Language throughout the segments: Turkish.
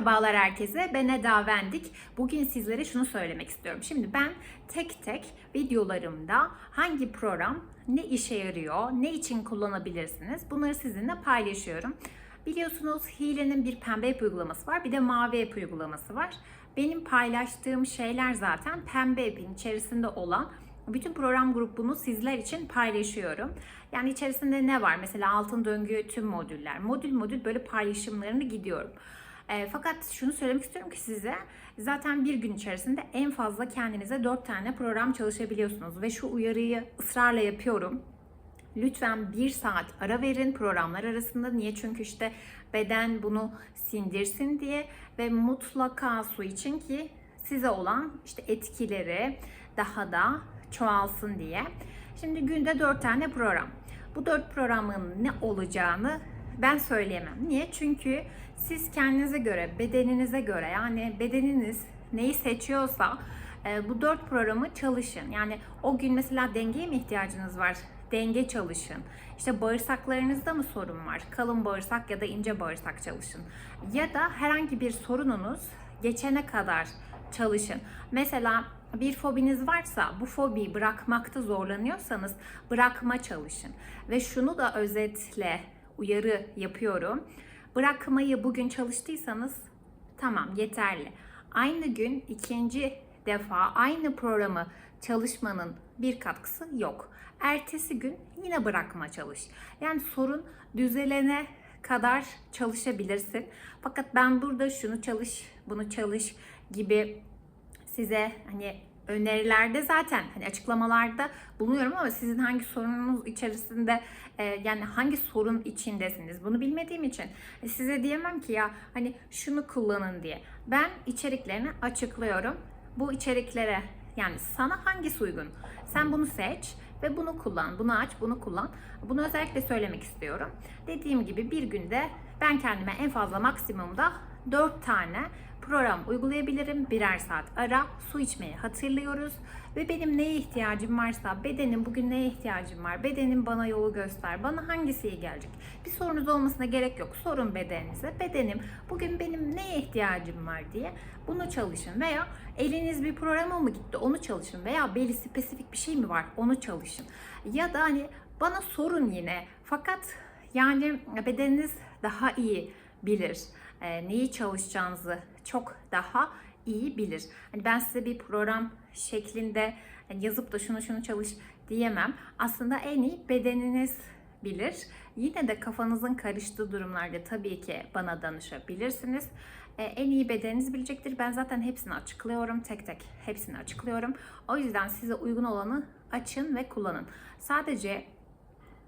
Merhabalar herkese. Ben Eda Vendik. Bugün sizlere şunu söylemek istiyorum. Şimdi ben tek tek videolarımda hangi program ne işe yarıyor, ne için kullanabilirsiniz bunları sizinle paylaşıyorum. Biliyorsunuz Hile'nin bir pembe app uygulaması var, bir de mavi app uygulaması var. Benim paylaştığım şeyler zaten pembe app'in içerisinde olan bütün program grubunu sizler için paylaşıyorum. Yani içerisinde ne var? Mesela altın döngü tüm modüller. Modül modül böyle paylaşımlarını gidiyorum. E, fakat şunu söylemek istiyorum ki size zaten bir gün içerisinde en fazla kendinize 4 tane program çalışabiliyorsunuz ve şu uyarıyı ısrarla yapıyorum. Lütfen bir saat ara verin programlar arasında. Niye? Çünkü işte beden bunu sindirsin diye ve mutlaka su için ki size olan işte etkileri daha da çoğalsın diye. Şimdi günde 4 tane program. Bu 4 programın ne olacağını ben söyleyemem. Niye? Çünkü siz kendinize göre, bedeninize göre yani bedeniniz neyi seçiyorsa e, bu dört programı çalışın. Yani o gün mesela dengeye mi ihtiyacınız var? Denge çalışın. İşte bağırsaklarınızda mı sorun var? Kalın bağırsak ya da ince bağırsak çalışın. Ya da herhangi bir sorununuz geçene kadar çalışın. Mesela bir fobiniz varsa bu fobiyi bırakmakta zorlanıyorsanız bırakma çalışın. Ve şunu da özetle uyarı yapıyorum. Bırakmayı bugün çalıştıysanız tamam yeterli. Aynı gün ikinci defa aynı programı çalışmanın bir katkısı yok. Ertesi gün yine bırakma çalış. Yani sorun düzelene kadar çalışabilirsin. Fakat ben burada şunu çalış, bunu çalış gibi size hani önerilerde zaten hani açıklamalarda bulunuyorum ama sizin hangi sorununuz içerisinde e, yani hangi sorun içindesiniz bunu bilmediğim için e, size diyemem ki ya hani şunu kullanın diye. Ben içeriklerini açıklıyorum. Bu içeriklere yani sana hangisi uygun? Sen bunu seç ve bunu kullan, bunu aç, bunu kullan. Bunu özellikle söylemek istiyorum. Dediğim gibi bir günde ben kendime en fazla maksimumda 4 tane program uygulayabilirim. Birer saat ara, su içmeyi hatırlıyoruz. Ve benim neye ihtiyacım varsa, bedenim bugün neye ihtiyacım var, bedenim bana yolu göster, bana hangisi iyi gelecek. Bir sorunuz olmasına gerek yok. Sorun bedeninize. Bedenim bugün benim neye ihtiyacım var diye bunu çalışın. Veya eliniz bir programa mı gitti onu çalışın. Veya belli spesifik bir şey mi var onu çalışın. Ya da hani bana sorun yine. Fakat yani bedeniniz daha iyi bilir. E, neyi çalışacağınızı çok daha iyi bilir. Hani ben size bir program şeklinde hani yazıp da şunu şunu çalış diyemem. Aslında en iyi bedeniniz bilir. Yine de kafanızın karıştığı durumlarda tabii ki bana danışabilirsiniz. E, en iyi bedeniniz bilecektir. Ben zaten hepsini açıklıyorum. Tek tek hepsini açıklıyorum. O yüzden size uygun olanı açın ve kullanın. Sadece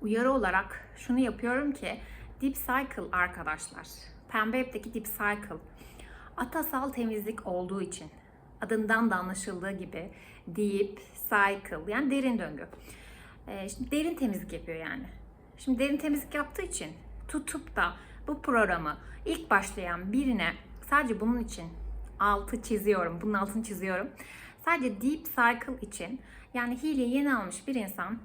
uyarı olarak şunu yapıyorum ki Deep Cycle arkadaşlar. Pembe App'teki Deep Cycle atasal temizlik olduğu için adından da anlaşıldığı gibi Deep Cycle yani derin döngü. Ee, şimdi derin temizlik yapıyor yani. Şimdi derin temizlik yaptığı için tutup da bu programı ilk başlayan birine sadece bunun için altı çiziyorum. Bunun altını çiziyorum. Sadece Deep Cycle için yani hile yeni almış bir insan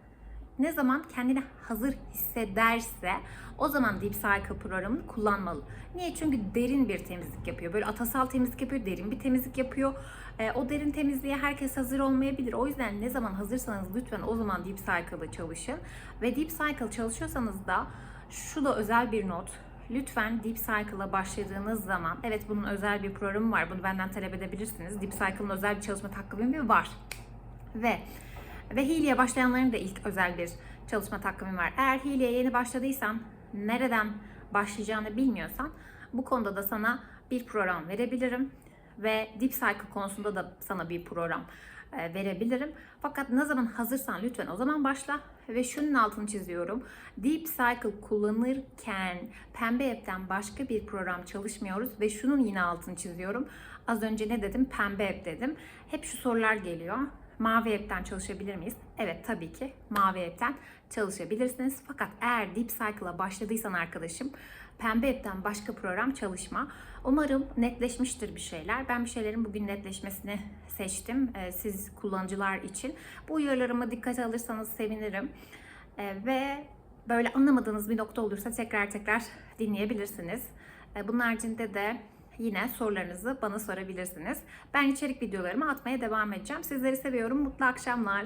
ne zaman kendini hazır hissederse o zaman Deep Cycle programını kullanmalı. Niye? Çünkü derin bir temizlik yapıyor. Böyle atasal temizlik yapıyor, derin bir temizlik yapıyor. E, o derin temizliğe herkes hazır olmayabilir. O yüzden ne zaman hazırsanız lütfen o zaman Deep Cycle'ı çalışın. Ve Deep Cycle çalışıyorsanız da şu da özel bir not. Lütfen Deep Cycle'a başladığınız zaman, evet bunun özel bir programı var, bunu benden talep edebilirsiniz. Deep Cycle'ın özel bir çalışma takvimi var. Ve ve hileye başlayanların da ilk özel bir çalışma takvimi var. Eğer hileye yeni başladıysan, nereden başlayacağını bilmiyorsan bu konuda da sana bir program verebilirim. Ve Deep Cycle konusunda da sana bir program e, verebilirim. Fakat ne zaman hazırsan lütfen o zaman başla. Ve şunun altını çiziyorum. Deep Cycle kullanırken Pembe App'ten başka bir program çalışmıyoruz. Ve şunun yine altını çiziyorum. Az önce ne dedim? Pembe App dedim. Hep şu sorular geliyor. Mavi App'ten çalışabilir miyiz? Evet tabii ki Mavi App'ten çalışabilirsiniz. Fakat eğer Deep Cycle'a başladıysan arkadaşım Pembe App'ten başka program çalışma. Umarım netleşmiştir bir şeyler. Ben bir şeylerin bugün netleşmesini seçtim e, siz kullanıcılar için. Bu uyarılarımı dikkate alırsanız sevinirim. E, ve böyle anlamadığınız bir nokta olursa tekrar tekrar dinleyebilirsiniz. E, bunun haricinde de yine sorularınızı bana sorabilirsiniz. Ben içerik videolarımı atmaya devam edeceğim. Sizleri seviyorum. Mutlu akşamlar.